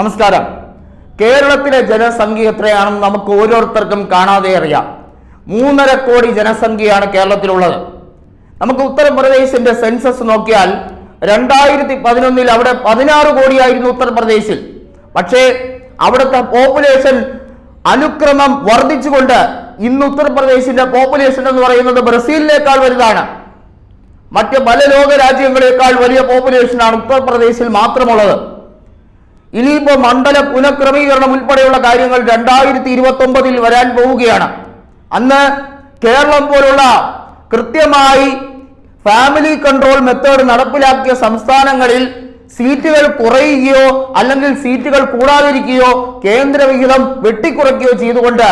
നമസ്കാരം. കേരളത്തിലെ ജനസംഖ്യ എത്രയാണെന്ന് നമുക്ക് ഓരോരുത്തർക്കും കാണാതെ അറിയാം. മൂന്നര കോടി ജനസംഖ്യയാണ് കേരളത്തിലുള്ളത്. നമുക്ക് ഉത്തർപ്രദേശിന്റെ സെൻസസ് നോക്കിയാൽ രണ്ടായിരത്തി പതിനൊന്നിൽ അവിടെ പതിനാറ് കോടിയായിരുന്നു ഉത്തർപ്രദേശിൽ. പക്ഷേ അവിടുത്തെ പോപ്പുലേഷൻ അനുക്രമം വർദ്ധിച്ചുകൊണ്ട് ഇന്ന് ഉത്തർപ്രദേശിന്റെ പോപ്പുലേഷൻ എന്ന് പറയുന്നത് ബ്രസീലിനേക്കാൾ വലുതാണ്. മറ്റ് പല ലോക രാജ്യങ്ങളെക്കാൾ വലിയ പോപ്പുലേഷനാണ് ഉത്തർപ്രദേശിൽ മാത്രമുള്ളത്. ഇനിയിപ്പോ മണ്ഡല പുനഃക്രമീകരണം ഉൾപ്പെടെയുള്ള കാര്യങ്ങൾ രണ്ടായിരത്തി ഇരുപത്തി ഒമ്പതിൽ വരാൻ പോവുകയാണ്. അന്ന് കേരളം പോലുള്ള കൃത്യമായി ഫാമിലി കൺട്രോൾ മെത്തേഡ് നടപ്പിലാക്കിയ സംസ്ഥാനങ്ങളിൽ സീറ്റുകൾ കുറയുകയോ അല്ലെങ്കിൽ സീറ്റുകൾ കൂടാതിരിക്കുകയോ കേന്ദ്ര വിഹിതം വെട്ടിക്കുറയ്ക്കുകയോ ചെയ്തുകൊണ്ട്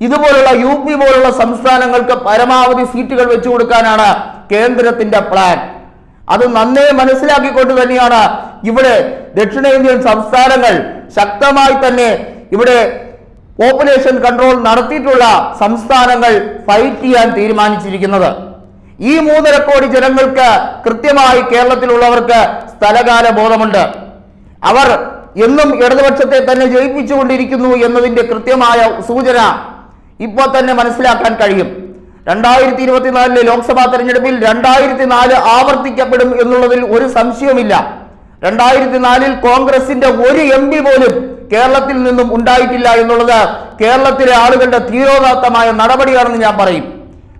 ഇതുപോലുള്ള യു പി പോലുള്ള സംസ്ഥാനങ്ങൾക്ക് പരമാവധി സീറ്റുകൾ വെച്ചു കൊടുക്കാനാണ് കേന്ദ്രത്തിന്റെ പ്ലാൻ അത് നന്നേ മനസ്സിലാക്കിക്കൊണ്ട് തന്നെയാണ് ഇവിടെ ദക്ഷിണേന്ത്യൻ സംസ്ഥാനങ്ങൾ ശക്തമായി തന്നെ ഇവിടെ പോപ്പുലേഷൻ കൺട്രോൾ നടത്തിയിട്ടുള്ള സംസ്ഥാനങ്ങൾ ഫൈറ്റ് ചെയ്യാൻ തീരുമാനിച്ചിരിക്കുന്നത്. ഈ മൂന്നര കോടി ജനങ്ങൾക്ക് കൃത്യമായി കേരളത്തിലുള്ളവർക്ക് സ്ഥലകാല ബോധമുണ്ട്. അവർ എന്നും ഇടതുപക്ഷത്തെ തന്നെ ജയിപ്പിച്ചുകൊണ്ടിരിക്കുന്നു എന്നതിന്റെ കൃത്യമായ സൂചന ഇപ്പോൾ തന്നെ മനസ്സിലാക്കാൻ കഴിയും. രണ്ടായിരത്തി ഇരുപത്തിനാലിലെ ലോക്സഭാ തെരഞ്ഞെടുപ്പിൽ രണ്ടായിരത്തി നാല് ആവർത്തിക്കപ്പെടും എന്നുള്ളതിൽ ഒരു സംശയവുമില്ല. രണ്ടായിരത്തി നാലിൽ കോൺഗ്രസിന്റെ ഒരു എം പി പോലും കേരളത്തിൽ നിന്നും ഉണ്ടായിട്ടില്ല എന്നുള്ളത് കേരളത്തിലെ ആളുകളുടെ തീരോദാത്തമായ നടപടിയാണെന്ന് ഞാൻ പറയും.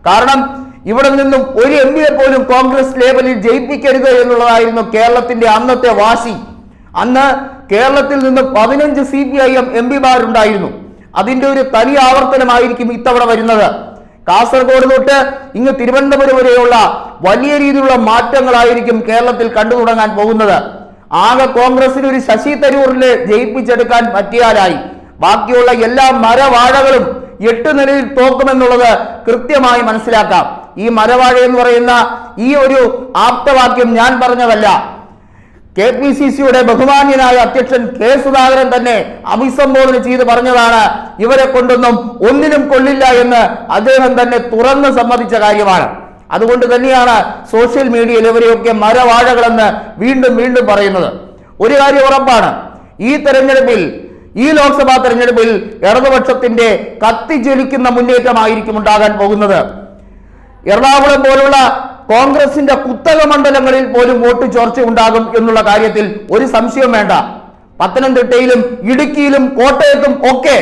കാരണം ഇവിടെ നിന്നും ഒരു എം പിയെ പോലും കോൺഗ്രസ് ലേബലിൽ ജയിപ്പിക്കരുത് എന്നുള്ളതായിരുന്നു കേരളത്തിന്റെ അന്നത്തെ വാശി. അന്ന് കേരളത്തിൽ നിന്നും പതിനഞ്ച് C P I M M പിമാരുണ്ടായിരുന്നു. അതിന്റെ ഒരു തനി ആവർത്തനമായിരിക്കും ഇത്തവണ വരുന്നത്. കാസർഗോഡ് തൊട്ട് ഇങ്ങ് തിരുവനന്തപുരം വരെയുള്ള വലിയ രീതിയിലുള്ള മാറ്റങ്ങളായിരിക്കും കേരളത്തിൽ കണ്ടു തുടങ്ങാൻ പോകുന്നത്. ആകെ കോൺഗ്രസിന് ഒരു ശശി തരൂരിനെ ജയിപ്പിച്ചെടുക്കാൻ പറ്റിയാലായി. ബാക്കിയുള്ള എല്ലാ മരവാഴകളും എട്ട് നിലയിൽ തോക്കുമെന്നുള്ളത് കൃത്യമായി മനസ്സിലാക്കാം. ഈ മരവാഴ എന്ന് പറയുന്ന ഈ ഒരു ആപ്തവാക്യം ഞാൻ പറഞ്ഞതല്ല. കെ പി സി സിയുടെ ബഹുമാന്യനായ അധ്യക്ഷൻ കെ സുധാകരൻ തന്നെ അഭിസംബോധന ചെയ്ത് പറഞ്ഞതാണ് ഇവരെ കൊണ്ടൊന്നും ഒന്നിനും കൊള്ളില്ല എന്ന് അദ്ദേഹം തന്നെ തുറന്ന് സമ്മതിച്ച കാര്യമാണ്. അതുകൊണ്ട് തന്നെയാണ് സോഷ്യൽ മീഡിയയിൽ ഇവരെയൊക്കെ മരവാഴകളെന്ന് വീണ്ടും വീണ്ടും പറയുന്നത്. ഒരു കാര്യം ഉറപ്പാണ് ഈ തെരഞ്ഞെടുപ്പിൽ ഈ ലോക്സഭാ തെരഞ്ഞെടുപ്പിൽ ഇടതുപക്ഷത്തിന്റെ കത്തിജ്വലിക്കുന്ന മുന്നേറ്റമായിരിക്കും ഉണ്ടാകാൻ പോകുന്നത്. എറണാകുളം പോലുള്ള കോൺഗ്രസിന്റെ കുത്തക മണ്ഡലങ്ങളിൽ പോലും വോട്ട് ചോർച്ച ഉണ്ടാകും എന്നുള്ള കാര്യത്തിൽ ഒരു സംശയം വേണ്ട. പത്തനംതിട്ടയിലും ഇടുക്കിയിലും കോട്ടയത്തും ഒക്കെ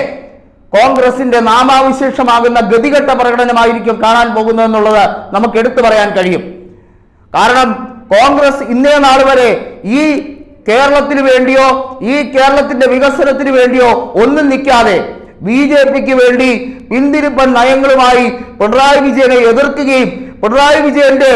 കോൺഗ്രസിന്റെ നാമാവിശേഷമാകുന്ന ഗതികെട്ട പ്രകടനമായിരിക്കും കാണാൻ പോകുന്നതെന്നുള്ളത് നമുക്ക് എടുത്തു പറയാൻ കഴിയും. കാരണം കോൺഗ്രസ് ഇന്നേ നാൾ വരെ ഈ കേരളത്തിന് വേണ്ടിയോ ഈ കേരളത്തിന്റെ വികസനത്തിന് വേണ്ടിയോ ഒന്നും നിൽക്കാതെ ബി ജെ പിക്ക് വേണ്ടി പിന്തിരിപ്പൻ നയങ്ങളുമായി പിണറായി വിജയനെ എതിർക്കുകയും പിണറായി വിജയന്റെ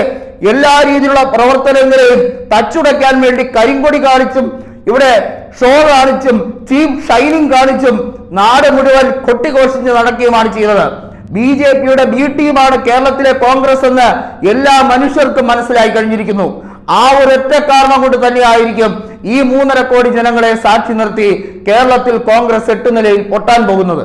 എല്ലാ രീതിയിലുള്ള പ്രവർത്തനങ്ങളെയും തച്ചുടയ്ക്കാൻ വേണ്ടി കരിങ്കൊടി കാണിച്ചും ഇവിടെ ഷോ കാണിച്ചും ചീഫ് ഷൈനിങ് കാണിച്ചും നാട് മുഴുവൻ കൊട്ടിഘോഷിച്ച് നടക്കുകയുമാണ് ചെയ്തത്. ബി ജെ പിയുടെ ബി ടീമാണ് കേരളത്തിലെ കോൺഗ്രസ് എന്ന് എല്ലാ മനുഷ്യർക്കും മനസ്സിലായി കഴിഞ്ഞിരിക്കുന്നു. ആ ഒരൊറ്റ കാരണം കൊണ്ട് തന്നെയായിരിക്കും ഈ മൂന്നര കോടി ജനങ്ങളെ സാക്ഷി നിർത്തി കേരളത്തിൽ കോൺഗ്രസ് എട്ട് നിലയിൽ പൊട്ടാൻ പോകുന്നത്.